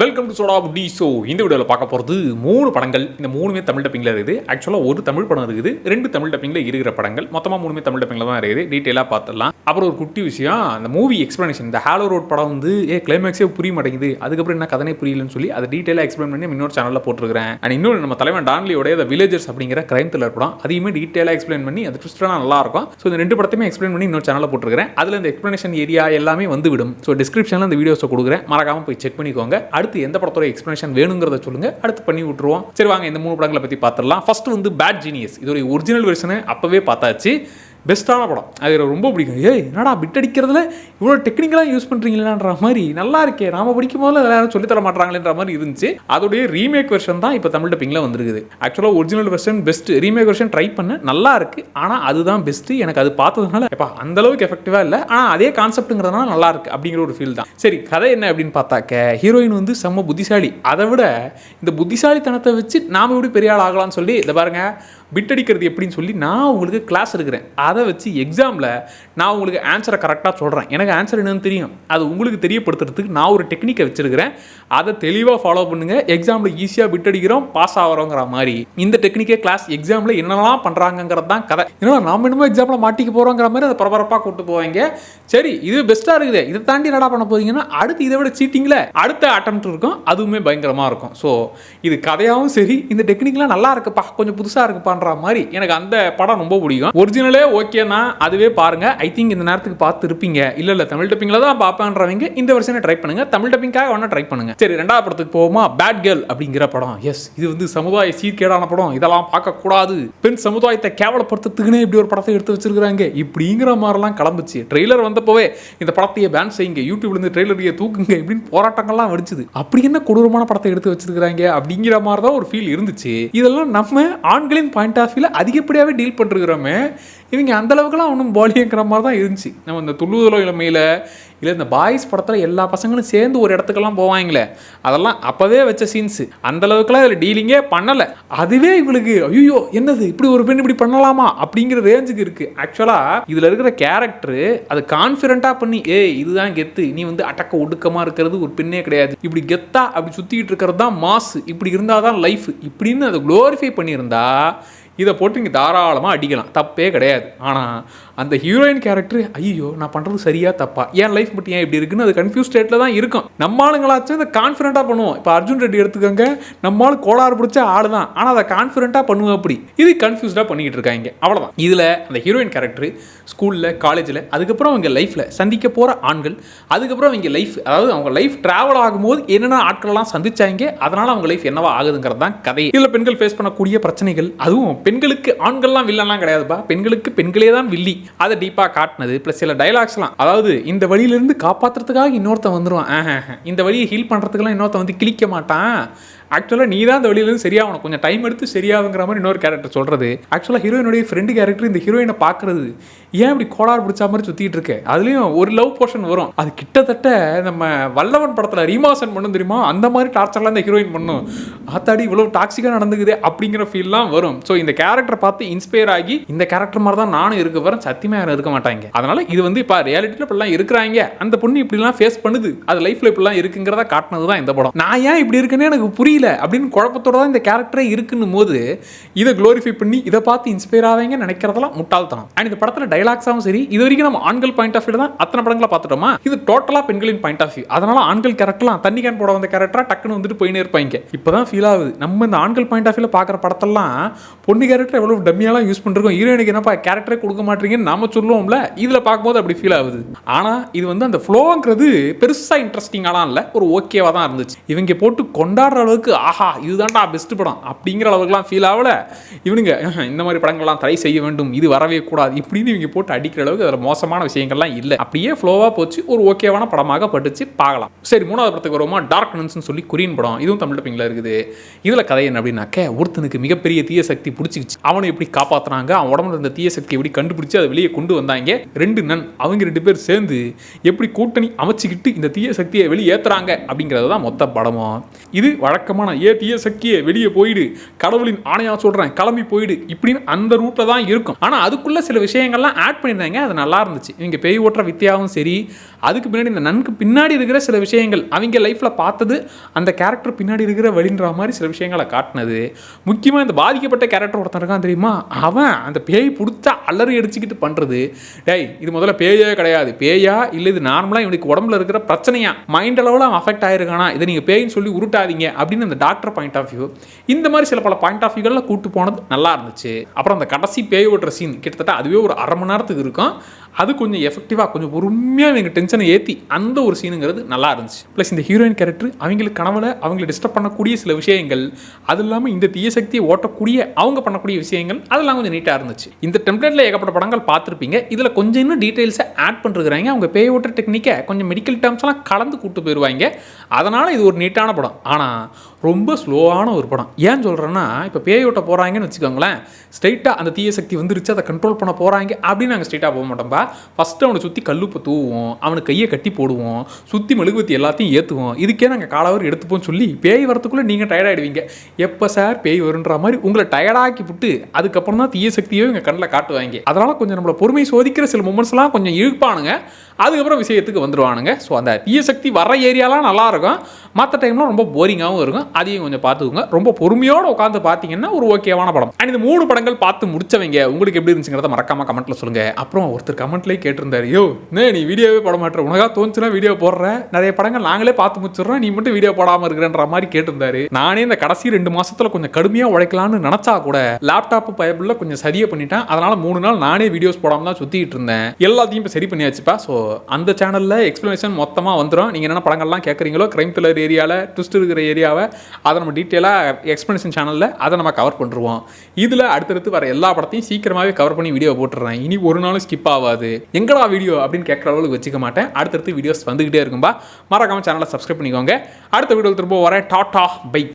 Welcome to சோடா டி so இந்த வீடியோவில் பார்க்க போகிறது மூணு படங்கள். இந்த மூணுமே தமிழ் டப்பிங்கில் இருக்குது. ஆக்சுவலாக ஒரு தமிழ் படம் இருக்குது. ரெண்டு தமிழ் டப்பிங்கில் இருக்கிற படங்கள். மொத்தமாக மூணுமே தமிழ் டப்பிங்கில் தான் இருக்குது. டீட்டெயிலாக பார்த்துடலாம். அப்புறம் ஒரு குட்டி விஷயம். அந்த மூவி எக்ஸ்ப்ளனேஷன் இந்த ஹாலோ ரோட் படம் வந்து ஏ கிளைமேக்ஸே புரிய மாட்டேங்குது. அதுக்கப்புறம் என்ன கதனே புரியலன்னு சொல்லி அதை டீட்டெயிலாக எக்ஸ்பிளைன் பண்ணி இன்னொரு சேனலில் போட்டிருக்கிறேன். அண்ட் இன்னொரு நம்ம தலைவன் டான்லியோடைய த வில்லேஜர்ஸ் அப்படிங்கிற கிரைம் த்ரில்லர் படம் அதையுமே டீட்டெயிலாக எக்ஸ்பிளைன் பண்ணி அது ட்விஸ்டெலாம் நல்லா இருக்கும். ஸோ இந்த ரெண்டு படத்தையுமே எக்ஸ்பிளைன் பண்ணி இன்னொரு சேனலில் போட்டிருக்கிறேன். அதில் இந்த எக்ஸ்ப்ளனேஷன் ஏரியா எல்லாமே வந்துவிடும் ஸோ டிஸ்கிரிப்ஷனில் இந்த வீடியோஸை கொடுக்குறேன். மறக்காமல் போய் செக் பண்ணிக்கோங்க. அடுத்து எந்த படத்தோட எக்ஸ்பிளேஷன் வேணுங்கிறத சொல்லுங்க. அடுத்து பண்ணி விட்டுருவோம். சரி வாங்க இந்த மூணு படங்களை பற்றி பார்த்துடலாம். ஃபர்ஸ்ட் வந்து பேட் ஜீனியஸ் இதோட ஒரிஜினல் வெர்ஷனை அப்போவே பார்த்தாச்சு. பெஸ்ட்டான படம். அது எனக்கு ரொம்ப பிடிக்கும். ஏய் என்னடா பிட் அடிக்கிறதுல இவ்வளோ டெக்னிக்கலாக யூஸ் பண்ணுறீங்களான்ற மாதிரி நல்லா இருக்கே நாம படிக்கும் போது அதில் யாரும் சொல்லித்தர மாட்டாங்களேன்ற மாதிரி இருந்துச்சு. அதோடைய ரீமேக் வெர்ஷன் தான் இப்போ தமிழ் டப்பிங்கில் வந்திருக்குது. ஆக்சுவலாக original version best remake version try பண்ண நல்லா இருக்கு. ஆனால் அதுதான் பெஸ்ட்டு எனக்கு அது பார்த்ததுனால எப்பா அந்த அளவுக்கு எஃபெக்டிவாக இல்லை. ஆனால் அதே கான்செப்ட்டுங்கிறதுனால நல்லா இருக்கு அப்படிங்கிற ஒரு ஃபீல் தான். சரி கதை என்ன அப்படின்னு பார்த்தாக்க ஹீரோயின் வந்து செம்ம புத்திசாலி. அதை விட இந்த புத்திசாலித்தனத்தை வச்சு நாம் எப்படி பெரிய ஆள் ஆகலாம்னு சொல்லி இதை பாருங்கள் பிட் அடிக்கிறது எப்படின்னு சொல்லி நான் உங்களுக்கு கிளாஸ் எடுக்கிறேன். அதை வச்சு எக்ஸாமில் நான் உங்களுக்கு ஆன்சரை கரெக்டாக சொல்கிறேன் எனக்கு ஆன்சர் என்னன்னு தெரியும். அது உங்களுக்கு தெரியப்படுத்துறதுக்கு நான் ஒரு டெக்னிக்கை வச்சுருக்கிறேன். அதை தெளிவாக ஃபாலோ பண்ணுங்கள் எக்ஸாமில் ஈஸியாக பிட் அடிக்கிறோம் பாஸ் ஆகிறோங்கிற மாதிரி. இந்த டெக்னிக்கே கிளாஸ் எக்ஸாமில் என்னெல்லாம் பண்ணுறாங்கங்கிறது தான் கதை. ஏன்னா நாம என்னமோ எக்ஸாமில் மாட்டிக்க போகிறோங்கிற மாதிரி அதை பரபரப்பாக கூப்பிட்டு போவாங்க. சரி இது பெஸ்ட்டாக இருக்குது. இதை தாண்டி என்னடா பண்ண போகிறீங்கன்னா அடுத்து இதை விட சீட்டிங்கில் அடுத்த அட்டம் இருக்கும். அதுவுமே பயங்கரமாக இருக்கும். ஸோ இது கதையாகவும் சரி இந்த டெக்னிக்லாம் நல்லா இருக்குப்பா. கொஞ்சம் புதுசாக பண்ணுற மாதிரி எனக்கு அந்த படம் ரொம்ப பிடிக்கும். ஒரிஜினலே ஓகேனா அதுவே பாருங்க. ஐ திங்க் இந்த நேரத்துக்கு பார்த்து இருப்பீங்க. இல்ல இல்ல தமிழ் டப்பிங்கில் தான் பார்ப்பேன்றவங்க இந்த வருஷனே ட்ரை பண்ணுங்க. தமிழ் டப்பிங்காக வேணா ட்ரை பண்ணுங்க. சரி ரெண்டாவது படத்துக்கு போவோமா? பேட் கேர்ள் அப்படிங்கிற படம். எஸ் இது வந்து சமுதாய சீர்கேடான படம். இதெல்லாம் பார்க்கக்கூடாது. பெண் சமுதாயத்தை கேவலப்படுத்துறதுக்குன்னே இப்படி ஒரு படத்தை எடுத்து வச்சிருக்காங்க இப்படிங்கிற மாதிரிலாம் கிளம்புச்சு. ட்ரெய்லர் வந்தப்போவே இந்த படத்தையே பேன் செய்யுங்க. யூடியூப்ல இருந்து ட்ரெய்லரையே தூக்குங்க இப்படின்னு போராட்டங்கள்லாம் வெடிச்சுது. அப்படி என்ன கொடூரமான படத்தை எடுத்து வச்சிருக்காங்க அப்படிங்கிற மாதிரி தான் ஒரு ஃபீல் இருந்துச்சு. இதெல்லாம் நம்ம ஆண்களின் பாயிண்ட் ஆஃப் வியூவில் அதிகப்படியாகவே டீல் பண்ணிருக்கிறோமே இவங்க அந்த அளவுக்குலாம் ஒன்றும் பாலியங்கிற மாதிரி தான் இருந்துச்சு. நம்ம இந்த துள்ளுதலோ இளமையில் இல்லை இந்த பாய்ஸ் படத்தில் எல்லா பசங்களும் சேர்ந்து ஒரு இடத்துக்கெல்லாம் போவாங்களே அதெல்லாம் அப்போவே வச்ச சீன்ஸு அந்தளவுக்குலாம் இதில் டீலிங்கே பண்ணலை. அதுவே இவளுக்கு ஐயோ என்னது? இப்படி ஒரு பெண் இப்படி பண்ணலாமா? அப்படிங்கிற ரேஞ்சுக்கு இருக்குது ஆக்சுவலாக இதில் இருக்கிற கேரக்டரு அது கான்ஃபிடண்ட்டாக பண்ணி ஏய் இதுதான் கெத்து. நீ வந்து அடக்க ஒடுக்கமாக இருக்கிறது ஒரு பெண்ணே கிடையாது. இப்படி கெத்தா அப்படி சுற்றிக்கிட்டு இருக்கிறது தான் மாசு. இப்படி இருந்தால் தான் லைஃப் இப்படின்னு அதை க்ளோரிஃபை பண்ணியிருந்தா இதை போட்டு நீங்கள் தாராளமாக அடிக்கலாம். தப்பே கிடையாது. ஆனால் அந்த ஹீரோயின் கேரக்டர் ஐயோ நான் பண்ணுறது சரியா தப்பா? ஏன் லைஃப் மட்டும் ஏன் இப்படி இருக்குன்னு அது கன்ஃபியூஸ் ஸ்டேட்டில் தான் இருக்கும். நம்ம ஆளுங்களாச்சும் இதை கான்ஃபிடண்ட்டாக பண்ணுவோம். இப்போ அர்ஜுன் ரெட்டி எடுத்துக்கோங்க நம்மளால கோளாறு பிடிச்ச ஆள் தான் ஆனால் அதை கான்ஃபிடண்ட்டாக பண்ணுவோம் அப்படி இது கன்ஃபியூஸ்டாக பண்ணிக்கிட்டு இருக்காங்க. அவ்வளோதான் இதில் அந்த ஹீரோயின் கேரக்டர் ஸ்கூலில் காலேஜில் அதுக்கப்புறம் அவங்க லைஃப்பில் சந்திக்க போகிற ஆண்கள் அதுக்கப்புறம் அவங்க லைஃப் அதாவது அவங்க லைஃப் ட்ராவல் ஆகும்போது என்னென்ன ஆட்களெல்லாம் சந்திச்சாங்க அதனால் அவங்க லைஃப் என்னவா ஆகுதுங்கிறது தான் கதை. இதில் பெண்கள் ஃபேஸ் பண்ணக்கூடிய பிரச்சனைகள் அதுவும் பெண்களுக்கு ஆண்கள்லாம் வில்லன்லாம் கிடையாதுப்பா. பெண்களுக்கு பெண்களே தான் வில்லி அதை டீப்பாக காட்டினது ப்ளஸ் சில டைலாக்ஸ்லாம் அதாவது இந்த வழியிலேருந்து காப்பாற்றுறதுக்காக இன்னொருத்தன் வந்துடுவான் ஆஹ். இந்த வழியை ஹீல் பண்ணுறதுக்கெல்லாம் இன்னொருத்தன் வந்து கிழிக்க மாட்டான். ஆக்சுவலாக நீ தான் அந்த வழியிலேருந்து சரியாகணும். கொஞ்சம் டைம் எடுத்து சரியாகுங்கிற மாதிரி இன்னொரு கேரக்டர் சொல்கிறது ஆக்சுவலாக ஹீரோயினுடைய ஃப்ரெண்டு கேரக்டர் இந்த ஹீரோயினை பார்க்குறது. ஏன் இப்படி கோளாறு பிடிச்ச மாதிரி சுற்றிட்டு இருக்க? அதுலேயும் ஒரு லவ் போர்ஷன் வரும். அது கிட்டத்தட்ட நம்ம வல்லவன் படத்தில் ரீமாசன் பண்ணும் தெரியுமா? அந்த மாதிரி டார்ச்சர்லாம் இந்த ஹீரோயின் பண்ணும். ஆத்தாடி இவ்வளோ டாக்ஸிக்காக நடந்துக்குது அப்படிங்கிற ஃபீல்லாம் வரும். ஸோ இந்த கேரக்டர் பார்த்து இன்ஸ்பயர் ஆகி இந்த கேரக்டர் மாதிரி தான் நானும் இருக்க வரேன் சத்தியமாக யாரும் இருக்க மாட்டாங்க. அதனால இது வந்து இப்போ ரியாலிட்டியில் இப்படிலாம் இருக்கிறாங்க. அந்த பொண்ணு இப்படிலாம் ஃபேஸ் பண்ணுது. அது லைஃப்பில் இப்படிலாம் இருக்குங்கிறத காட்டினது தான் இந்த படம். நான் ஏன் இப்படி இருக்குன்னு எனக்கு புரியல. அப்படின்னு குழப்பத்தோட தான் இந்த கேரக்டரே இருக்குன்னும் போது இதை க்ளோரிஃபை பண்ணி இதை பார்த்து இன்ஸ்பயர் ஆவீங்க நினைக்கிறதெல்லாம் முட்டாள்தனம். அண்ட் இந்த படத்தில் டைலாக்ஸாகவும் சரி இது வரைக்கும் நம்ம ஆண்கள் பாயிண்ட் ஆஃப் வியூ தான் அத்தனை படங்களை பார்த்துட்டோமா? இது டோட்டலாக பெண்களின் பாயிண்ட் ஆஃப் வியூ அதனால ஆண்கள் கேரக்டர்லாம் தண்ணி கேன் போட வந்த கேரக்டராக டக்குன்னு வந்துட்டு போயினே இருப்பாங்க. இப்போதான் ஃபீல் ஆகுது. நம்ம இந்த ஆண்கள் பாயிண்ட் ஆஃப் வியூவில் பார்க்குற படத்தெல்லாம் பொண்ணு கேரக்டர் எவ்வளோ டம்மியாலாம் யூஸ் பண்ணிருக்கோம். ஹீரோயினுக்கு என்னப்பா கேரக்டரே கொடுக்க மாட்டீங்கன்னு நாம சொல்லுவோம்ல. இதில் பார்க்கும்போது அப்படி ஃபீல் ஆகுது. ஆனால் இது வந்து அந்த ஃப்ளோங்கிறது பெருசாக இன்ட்ரெஸ்டிங்காலாம் இல்லை. ஒரு ஓகேவாக தான் இருந்துச்சு. இவங்க போட்டு கொண்டாடுற அளவுக்கு ஆஹா இதுதான்டா பெஸ்ட் படம். அப்படிங்கிற அளவுக்குலாம் ஃபீல் ஆகல. இவனுங்க இந்த மாதிரி படங்கள்லாம் தடை செய்ய வேண்டும். இது வரவே கூடாது. இப்படின்னு இவங்க போட்டு அடிக்கிற அளவுக்கு அதில் மோசமான விஷயங்கள்லாம் இல்லை. அப்படியே ஃப்ளோவாக போச்சு. ஒரு ஓகேவான படமாக பட்டுச்சு. பார்க்கலாம். சரி மூணாவது படத்துக்கு வருமா டார்க் நன்ஸ்னு சொல்லி கொரியன் படம். இதுவும் தமிழ் டப்பிங்கில் இருக்குது. இதில் கதை என்ன அப்படின்னாக்க ஒருத்தனுக்கு மிகப்பெரிய தீய சக்தி பிடிச்சிக்கிச்சு. அவனை எப்படி காப்பாத்துறாங்க அவன் உடம்புல இருந்த தீய சக்தி எப்படி கண்டுபிடிச்சு அதை வெளியே கொண்டு வந்தாங்க? ரெண்டு நன் அவங்க ரெண்டு பேர் சேர்ந்து எப்படி கூட்டணி அமைச்சுக்கிட்டு இந்த தீய சக்தியை வெளியேற்றுறாங்க அப்படிங்கிறது தான் மொத்த படமும். இது வழக்கமாக பயங்கரமான ஏ தீய வெளியே போயிடு. கடவுளின் ஆணையாக சொல்கிறேன் கிளம்பி போயிடு இப்படின்னு அந்த ரூட்டில் தான் இருக்கும். ஆனால் அதுக்குள்ளே சில விஷயங்கள்லாம் ஆட் பண்ணியிருந்தாங்க அது நல்லா இருந்துச்சு. இவங்க பேய் ஓட்டுற வித்தியாவும் சரி அதுக்கு பின்னாடி இந்த நன்கு பின்னாடி இருக்கிற சில விஷயங்கள் அவங்க லைஃப்பில் பார்த்தது அந்த கேரக்டர் பின்னாடி இருக்கிற வழின்ற மாதிரி சில விஷயங்களை காட்டினது. முக்கியமாக இந்த பாதிக்கப்பட்ட கேரக்டர் ஒருத்தன் இருக்கான் தெரியுமா? அவன் அந்த பேய் பிடிச்சா அலறி அடிச்சுக்கிட்டு பண்ணுறது டேய் இது முதல்ல பேயே கிடையாது. பேயா இல்லை இது நார்மலாக இவனுக்கு உடம்புல இருக்கிற பிரச்சனையா? மைண்ட் அளவில் அவன் அஃபெக்ட் ஆயிருக்கானா? இதை நீங்கள் பேயின்னு சொல்லி உருட்டாதீங்க அப்படின்னு இந்த டாக்டர் பாயிண்ட் ஆஃப் வியூ இந்த மாதிரி சில பல பாயிண்ட் ஆஃப் வியூகளில் கூட்டு போனது நல்லா இருந்துச்சு. அப்புறம் அந்த கடைசி பேய் ஓட்டுற சீன் கிட்டத்தட்ட அதுவே ஒரு அரை மணி நேரத்துக்கு இருக்கும். அது கொஞ்சம் எஃபெக்டிவாக கொஞ்சம் பொறுமையாக எங்கள் டென்ஷனை ஏற்றி அந்த ஒரு சீனுங்கிறது நல்லா இருந்துச்சு. ப்ளஸ் இந்த ஹீரோயின் கேரக்டர் அவங்களுக்கு கனவுல அவங்களை டிஸ்டர்ப் பண்ணக்கூடிய சில விஷயங்கள் அது இல்லாமல் இந்த தீய சக்தியை ஓட்டக்கூடிய அவங்க பண்ணக்கூடிய விஷயங்கள் அதெல்லாம் கொஞ்சம் நீட்டாக இருந்துச்சு. இந்த டெம்ப்ளேட்டில் ஏகப்பட்ட படங்கள் பார்த்துருப்பீங்க. இதில் கொஞ்சம் இன்னும் டீட்டெயில்ஸை ஆட் பண்ணிருக்கிறாங்க. அவங்க பேய் ஓட்டுற டெக்னிக்கை கொஞ்சம் மெடிக்கல் டேர்ம்ஸ்லாம் கலந்து கூட்டு போயிடுவாங்க அதனால் இது ஒரு நீட்டான படம். ஆனால் ரொம்ப ஸ்லோவான ஒரு படம். ஏன் சொல்கிறேன்னா இப்போ பேய் ஓட்ட போகிறாங்கன்னு வச்சுக்கோங்களேன். ஸ்ட்ரைட்டாக அந்த தீய சக்தி வந்துருச்சு அதை கண்ட்ரோல் பண்ண போகிறாங்க அப்படின்னு நாங்கள் ஸ்ட்ரைட்டாக போக மாட்டோம்பா ஃபஸ்ட்டு அவனை சுற்றி கல்லுப்பை தூவோம் அவனுக்கு கையை கட்டி போடுவோம் சுற்றி மெழுகுவத்தி எல்லாத்தையும் ஏற்றுவோம் இதுக்கே நாங்கள் காலவர் எடுத்துப்போம் சொல்லி பேய் வரத்துக்குள்ளே நீங்கள் டயர்டாயிடுவீங்க எப்போ சார் பேய் வருன்ற மாதிரி உங்களை டயர்டாக்கி விட்டு அதுக்கப்புறம் தான் தீய சக்தியோ எங்கள் கண்ணில் காட்டுவாங்க. அதனால் கொஞ்சம் நம்மளை பொறுமை சோதிக்கிற சில மூமெண்ட்ஸ்லாம் கொஞ்சம் இழுப்பானுங்க. அதுக்கப்புறம் விஷயத்துக்கு வந்துடுவானுங்க ஸோ அந்த தீய சக்தி வர ஏரியாலாம் நல்லாயிருக்கும். மற்ற டைம்லாம் ரொம்ப போரிங்காகவும் இருக்கும். அதையும் கொஞ்சம் பார்த்துக்கோங்க. ரொம்ப பொறுமையோடு உட்காந்து பார்த்தீங்கன்னா ஒரு ஓகேவான படம். அண்ட் இந்த மூணு படங்கள் பார்த்து முடிச்சவங்க உங்களுக்கு எப்படி இருந்துச்சுங்கிறத மறக்காம கமெண்ட்டில் சொல்லுங்கள் அப்புறம் ஒருத்தர் கமெண்ட்லேயே கேட்டிருந்தாரு யோ என்ன நீ வீடியோவே போட மாட்டேற? உனக்கா தோணுச்சுன்னா வீடியோ போடுற? நிறைய படங்கள் நாங்களே பார்த்து முடிச்சிடுறோம். நீ மட்டும் வீடியோ போடாமல் இருக்கிறன்ற மாதிரி கேட்டிருந்தாரு. நானே இந்த கடைசி ரெண்டு மாசத்துல கொஞ்சம் கடுமையாக உழைக்கலாம்னு நினச்சா கூட லேப்டாப் பயபிளில் கொஞ்சம் சரியாக பண்ணிட்டேன். அதனால மூணு நாள் நானே வீடியோஸ் போடாமல் தான் சுற்றிக்கிட்டு இருந்தேன். எல்லாத்தையும் இப்போ சரி பண்ணியாச்சுப்பா. ஸோ அந்த சேனலில் எக்ஸ்ப்ளனேஷன் மொத்தமாக வந்துடும் நீங்கள் என்னென்ன படங்கள்லாம் கேட்குறீங்களோ க்ரைம் த்ரில்லர் ஏரியாவில் ட்விஸ்ட் இருக்கிற ஏரியாவை அதை நம்ம டீட்டெயிலாக எக்ஸ்ப்ளனேஷன் சேனலில் அதை நம்ம கவர் பண்ணுருவோம். இதில் அடுத்தடுத்து வர எல்லா படத்தையும் சீக்கிரமாகவே கவர் பண்ணி வீடியோ போட்டுறேன். இனி ஒரு நாளும் ஸ்கிப் ஆகாது. எங்கடா வீடியோ அப்படின்னு கேட்குற அளவுக்கு வச்சுக்க மாட்டேன். அடுத்தடுத்து வீடியோஸ் வந்துக்கிட்டே இருக்கும்பா மறக்காமல் சேனலை சப்ஸ்கிரைப் பண்ணிக்கோங்க. அடுத்த வீடியோவில் திரும்ப வரேன். Tata bye.